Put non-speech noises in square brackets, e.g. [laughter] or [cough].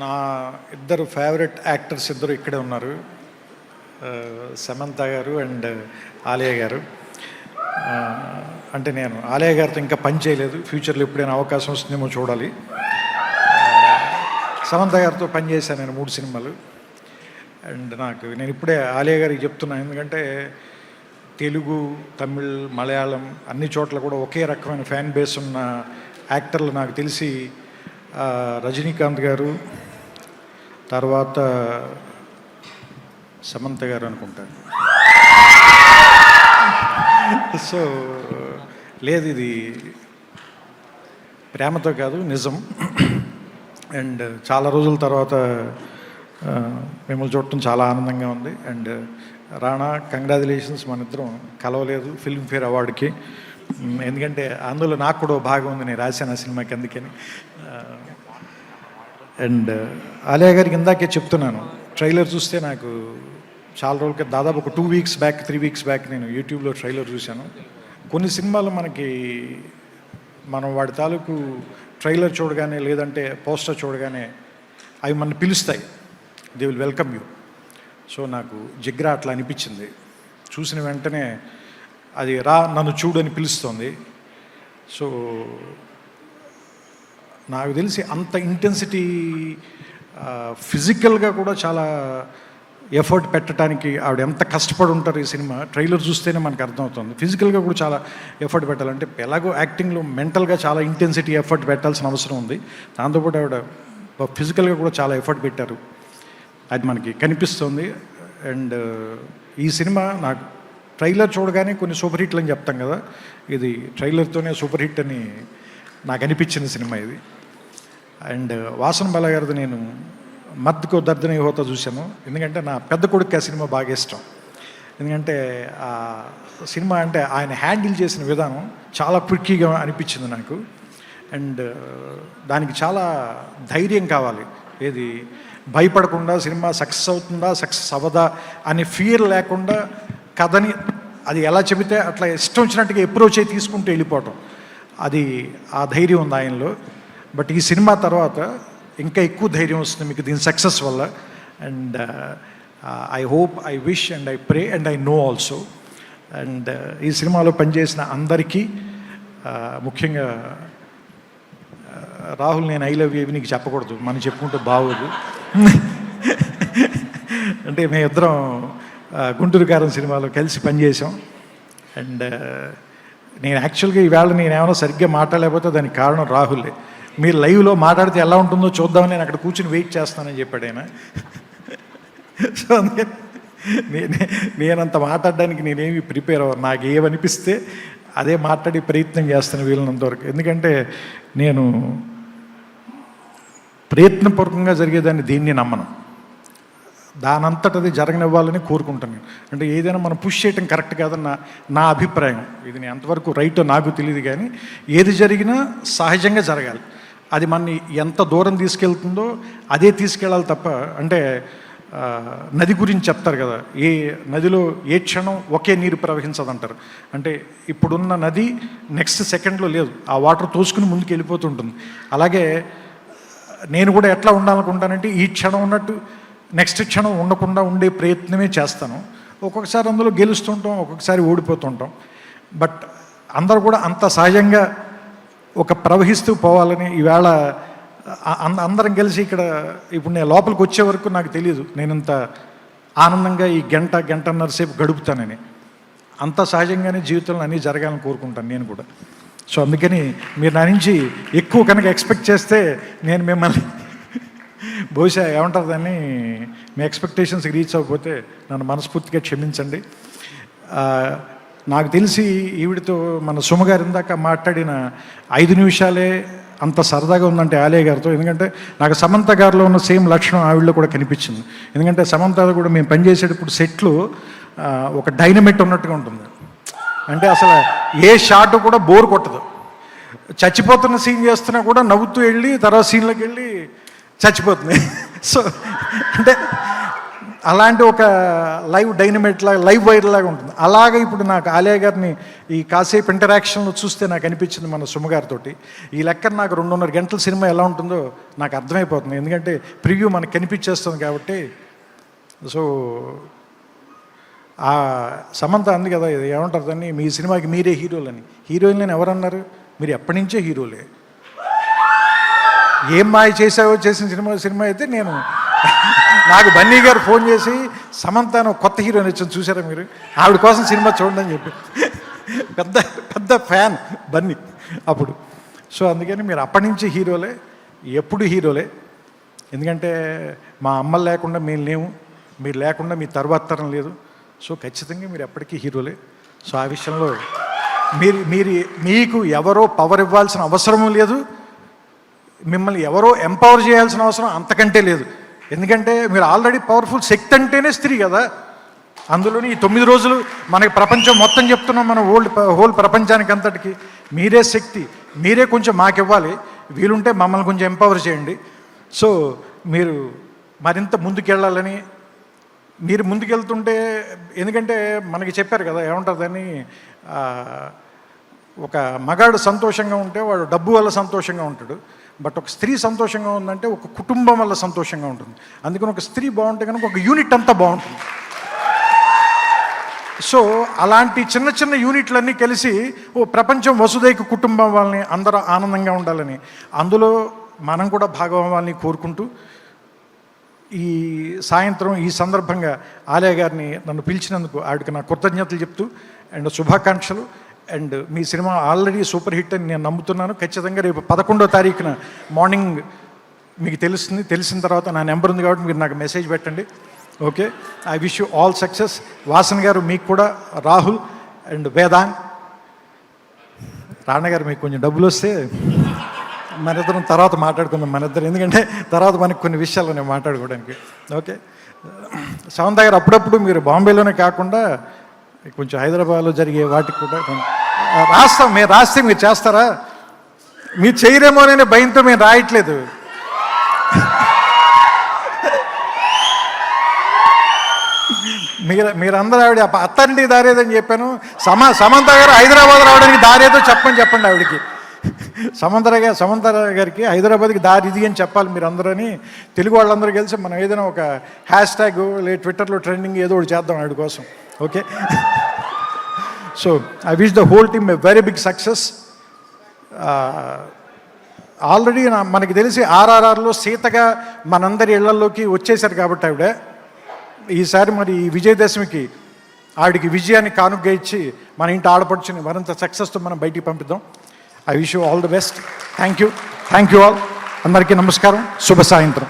నా ఇద్దరు favourite actors ఇద్దరు ఇక్కడే ఉన్నారు. సమంత గారు అండ్ ఆలయ గారు. అంటే నేను ఆలయ గారితో ఇంకా పని చేయలేదు. ఫ్యూచర్లో ఎప్పుడైనా అవకాశం వస్తుందేమో చూడాలి. సమంత గారితో పనిచేశాను నేను మూడు సినిమాలు. అండ్ నాకు నేను ఇప్పుడే ఆలయ గారికి చెప్తున్నాను ఎందుకంటే తెలుగు తమిళ్ మలయాళం అన్ని చోట్ల కూడా ఒకే రకమైన ఫ్యాన్ బేస్ ఉన్న యాక్టర్లు నాకు తెలిసి రజనీకాంత్ గారు తర్వాత సమంత గారు అనుకుంటాను సో లేదు ఇది ప్రేమతో కాదు నిజం. అండ్ చాలా రోజుల తర్వాత మిమ్మల్ని చూడటం చాలా ఆనందంగా ఉంది. అండ్ రాణా కంగ్రాచులేషన్స్ మన ఇద్దరం కలవలేదు ఫిల్మ్ఫేర్ అవార్డుకి ఎందుకంటే అందులో నాకు కూడా భాగం ఉంది నేను రాశాను ఆ సినిమాకి అందుకని. అండ్ ఆలయ గారికి ఇందాకే చెప్తున్నాను. ట్రైలర్ చూస్తే నాకు చాలా రోజులకి దాదాపు ఒక two weeks back three weeks back నేను యూట్యూబ్లో ట్రైలర్ చూశాను. కొన్ని సినిమాలు మనకి మనం వాడి తాలూకు ట్రైలర్ చూడగానే లేదంటే పోస్టర్ చూడగానే అవి మన పిలుస్తాయి. They will welcome you so నాకు జిగ్రా అట్లా అనిపించింది. చూసిన వెంటనే అది రా నన్ను చూడని పిలుస్తుంది పిలుస్తోంది. సో నాకు తెలిసి అంత ఇంటెన్సిటీ ఫిజికల్గా కూడా చాలా ఎఫర్ట్ పెట్టడానికి ఆవిడ ఎంత కష్టపడి ఉంటారు ఈ సినిమా. ట్రైలర్ చూస్తేనే మనకు అర్థమవుతుంది. ఫిజికల్గా కూడా చాలా ఎఫర్ట్ పెట్టాలంటే ఎలాగో యాక్టింగ్లో మెంటల్గా చాలా ఇంటెన్సిటీ ఎఫర్ట్ పెట్టాల్సిన అవసరం ఉంది. దాంతోపాటు ఆవిడ ఫిజికల్గా కూడా చాలా ఎఫర్ట్ పెట్టారు. అది మనకి కనిపిస్తుంది. అండ్ ఈ సినిమా నాకు ట్రైలర్ చూడగానే కొన్ని సూపర్ హిట్లు అని చెప్తాం కదా. ఇది ట్రైలర్తోనే సూపర్ హిట్ అని నాకు అనిపించిన సినిమా ఇది. అండ్ వాసన బాల గారిది నేను మద్దుకు దర్దన హోత చూశాను. ఎందుకంటే నా పెద్ద కొడుకు ఆ సినిమా బాగా ఇష్టం. ఎందుకంటే ఆ సినిమా అంటే ఆయన హ్యాండిల్ చేసిన విధానం చాలా క్విక్కీగా అనిపించింది నాకు. అండ్ దానికి చాలా ధైర్యం కావాలి. ఏది? భయపడకుండా సినిమా సక్సెస్ అవుతుందా సక్సెస్ అవ్వదా అనే ఫియర్ లేకుండా కథని అది ఎలా చెబితే అట్లా ఇష్టం వచ్చినట్టుగా అప్రోచ్ అయి తీసుకుంటూ వెళ్ళిపోవటం. అది ఆ ధైర్యం ఉంది ఆయనలో. బట్ ఈ సినిమా తర్వాత ఇంకా ఎక్కువ ధైర్యం వస్తుంది మీకు దీని సక్సెస్ వల్ల. And I hope I wish and I pray and I know also and ఈ సినిమాలో పనిచేసిన అందరికీ uh, ముఖ్యంగా uh, రాహుల్ నేను ఐ లవ్ ఏవి నీకు చెప్పకూడదు. మనం చెప్పుకుంటే బాగోదు. [laughs] అంటే మేమిద్దరం uh, గుంటూరు కారం సినిమాలో కలిసి పనిచేసాం అండ్ నేను యాక్చువల్గా ఈవేళ నేను ఏమైనా సరిగ్గా మాట్లాడలేకపోతే దానికి కారణం రాహులే. మీరు లైవ్లో మాట్లాడితే ఎలా ఉంటుందో చూద్దామని నేను అక్కడ కూర్చుని వెయిట్ చేస్తానని చెప్పాడు ఆయన. సో నేనే నేనంత మాట్లాడడానికి నేనేమి ప్రిపేర్ అవ్వను. నాకు ఏమనిపిస్తే అదే మాట్లాడి ప్రయత్నం చేస్తాను వీళ్ళనంత వరకు. ఎందుకంటే నేను ప్రయత్నపూర్వకంగా జరిగేదాన్ని దేన్ని నమ్మను. దానంతటది జరగనివ్వాలని కోరుకుంటాను నేను. అంటే ఏదైనా మనం పుష్ చేయటం కరెక్ట్ కాదని నా నా అభిప్రాయం. ఇది నేను ఎంతవరకు రైటో నాకు తెలియదు కానీ ఏది జరిగినా సహజంగా జరగాలి. అది మనని ఎంత దూరం తీసుకెళ్తుందో అదే తీసుకెళ్ళాలి తప్ప అంటే నది గురించి చెప్తారు కదా ఏ నదిలో ఏ క్షణం ఒకే నీరు ప్రవహించదంటారు. అంటే ఇప్పుడున్న నది నెక్స్ట్ సెకండ్లో లేదు ఆ వాటర్ తోసుకుని ముందుకు వెళ్ళిపోతుంటుంది అలాగే నేను కూడా ఎట్లా ఉండాలనుకుంటానంటే ఈ క్షణం ఉన్నట్టు నెక్స్ట్ క్షణం ఉండకుండా ఉండే ప్రయత్నమే చేస్తాను. ఒక్కొక్కసారి అందులో గెలుస్తుంటాం ఒక్కొక్కసారి ఓడిపోతుంటాం. బట్ అందరూ కూడా అంత సహజంగా ఒక ప్రవహిస్తూ పోవాలని ఈవేళ అంద- అందరం కలిసి ఇక్కడ ఇప్పుడు నేను లోపలికి వచ్చే వరకు నాకు తెలియదు నేను ఇంత ఆనందంగా ఈ గంట గంటన్నర సేపు గడుపుతానని. అంత సహజంగానే జీవితంలో అన్నీ జరగాలని కోరుకుంటాను నేను కూడా. సో అందుకని మీరు నా నుంచి ఎక్కువ కనుక ఎక్స్పెక్ట్ చేస్తే నేను మిమ్మల్ని [laughs] బహుశా ఏమంటారు దాన్ని? మీ ఎక్స్పెక్టేషన్స్కి రీచ్ అవ్వకపోతే నన్ను మనస్ఫూర్తిగా క్షమించండి. నాకు తెలిసి ఈవిడితో మన సుమగారు ఇందాక మాట్లాడిన ఐదు నిమిషాలే అంత సరదాగా ఉందంటే ఆలయ గారితో. ఎందుకంటే నాకు సమంత గారిలో ఉన్న సేమ్ లక్షణం ఆవిడలో కూడా కనిపించింది. ఎందుకంటే సమంత కూడా మేము పనిచేసేటప్పుడు సెట్లు ఒక డైనమిట్ ఉన్నట్టుగా ఉంటుంది. అంటే అసలు ఏ షాట్ కూడా బోర్ కొట్టదు. చచ్చిపోతున్న సీన్ చేస్తున్నా కూడా నవ్వుతూ వెళ్ళి తర్వాత సీన్లోకి వెళ్ళి చచ్చిపోతుంది. [laughs] సో అంటే అలాంటి ఒక లైవ్ డైనమైట్ లాగా లైవ్ వైర్ లాగా ఉంటుంది. అలాగే ఇప్పుడు నాకు ఆలయ గారిని ఈ కాసేపు ఇంటరాక్షన్లో చూస్తే నాకు అనిపించింది మన సుమగారితో ఈ లెక్కన నాకు రెండున్నర గంటల సినిమా ఎలా ఉంటుందో నాకు అర్థమైపోతుంది. ఎందుకంటే ప్రివ్యూ మనకు కనిపించేస్తుంది కాబట్టి సో ఆ సమంత అంది కదా ఇది ఏమంటారు దాన్ని? మీ సినిమాకి మీరే హీరోలని. హీరోయిన్లని ఎవరన్నారు? మీరు ఎప్పటి నుంచే హీరోలే. ఏం మాయ చేసావో చేసిన సినిమా సినిమా అయితే నేను నాకు బన్నీ గారు ఫోన్ చేసి సమంత అని కొత్త హీరోయిన్ వచ్చింది చూసారా మీరు? ఆవిడ కోసం సినిమా చూడండి అని చెప్పి. పెద్ద పెద్ద ఫ్యాన్ బన్నీ అప్పుడు. సో అందుకని మీరు అప్పటి నుంచి హీరోలే ఎప్పుడు హీరోలే. ఎందుకంటే మా అమ్మ లేకుండా మేము లేము. మీరు లేకుండా మీ తర్వాత తరం లేదు. సో ఖచ్చితంగా మీరు ఎప్పటికీ హీరోలే. సో ఆ విషయంలో మీరు మీరు మీకు ఎవరో పవర్ ఇవ్వాల్సిన అవసరం లేదు. మిమ్మల్ని ఎవరో ఎంపవర్ చేయాల్సిన అవసరం అంతకంటే లేదు. ఎందుకంటే మీరు ఆల్రెడీ పవర్ఫుల్ శక్తి అంటేనే స్త్రీ కదా. అందులోని ఈ తొమ్మిది రోజులు మనకి ప్రపంచం మొత్తం చెప్తున్నాం మనం ఓల్డ్ హోల్ ప్రపంచానికి అంతటికి. మీరే శక్తి మీరే కొంచెం మాకు ఇవ్వాలి వీలుంటే మమ్మల్ని కొంచెం ఎంపవర్ చేయండి. సో మీరు మరింత ముందుకెళ్ళాలని మీరు ముందుకెళ్తుంటే ఎందుకంటే మనకి చెప్పారు కదా ఏమంటారు ఒక మగాడు సంతోషంగా ఉంటే వాడు డబ్బు వల్ల సంతోషంగా ఉంటాడు. బట్ ఒక స్త్రీ సంతోషంగా ఉందంటే ఒక కుటుంబం వల్ల సంతోషంగా ఉంటుంది. అందుకని ఒక స్త్రీ బాగుంటే కనుక ఒక యూనిట్ అంతా బాగుంటుంది. సో అలాంటి చిన్న చిన్న యూనిట్లన్నీ కలిసి ఓ ప్రపంచం వసుదైక కుటుంబం వాళ్ళని అందరూ ఆనందంగా ఉండాలని. అందులో మనం కూడా భాగం అవ్వాలని కోరుకుంటూ ఈ సాయంత్రం ఈ సందర్భంగా ఆలయ గారిని నన్ను పిలిచినందుకు ఆవిడకి నా కృతజ్ఞతలు చెప్తూ అండ్ శుభాకాంక్షలు. అండ్ మీ సినిమా ఆల్రెడీ సూపర్ హిట్ అని నేను నమ్ముతున్నాను. ఖచ్చితంగా రేపు పదకొండో తారీఖున మార్నింగ్ మీకు తెలుస్తుంది. తెలిసిన తర్వాత నా నెంబర్ ఉంది కాబట్టి మీరు నాకు మెసేజ్ పెట్టండి. Okay? I wish you all success. Vasan garu మీకు కూడా రాహుల్ అండ్ వేదాంగ్. రాణ గారు మీకు కొంచెం డబ్బులు వస్తే మన ఇద్దరం తర్వాత మాట్లాడుకుందాం మన ఇద్దరు. ఎందుకంటే తర్వాత మనకి కొన్ని విషయాలు నేను మాట్లాడుకోవడానికి. ఓకే? సవంత గారు అప్పుడప్పుడు మీరు బాంబేలోనే కాకుండా కొంచెం హైదరాబాద్లో జరిగే వాటికి కూడా రాస్తాం మీరు రాస్తే మీరు చేస్తారా? మీరు చేయరేమో అనే భయంతో మేము రాయట్లేదు. మీరు మీరందరూ ఆవిడ అత్తండి దారేదని చెప్పాను. సమ సమంత గారు హైదరాబాద్ రావడానికి దారేదో చెప్పని చెప్పండి ఆవిడకి. సమంతర గారు సమంతర గారికి హైదరాబాద్కి దారి ఇది అని చెప్పాలి మీరు అందరని తెలుగు వాళ్ళందరూ కలిసి మనం ఏదైనా ఒక హ్యాష్ ట్యాగ్ లేదు ట్విట్టర్లో ట్రెండింగ్ ఏదో ఒకటి చేద్దాం ఆవిడ కోసం. Okay? So I wish the whole team a very big success already మనకి తెలిసి ఆర్ఆర్ఆర్లో సీతగా మనందరి ఇళ్ళలోకి వచ్చేసారు కాబట్టి ఆవిడ. ఈసారి మరి ఈ విజయదశమికి ఆవిడికి విజయాన్ని కానుగ్గా ఇచ్చి మన ఇంటి ఆడపడుచుని మరింత సక్సెస్తో మనం బయటికి పంపిద్దాం. I wish you all the best thank you thank you all అందరికీ నమస్కారం. శుభ సాయంత్రం.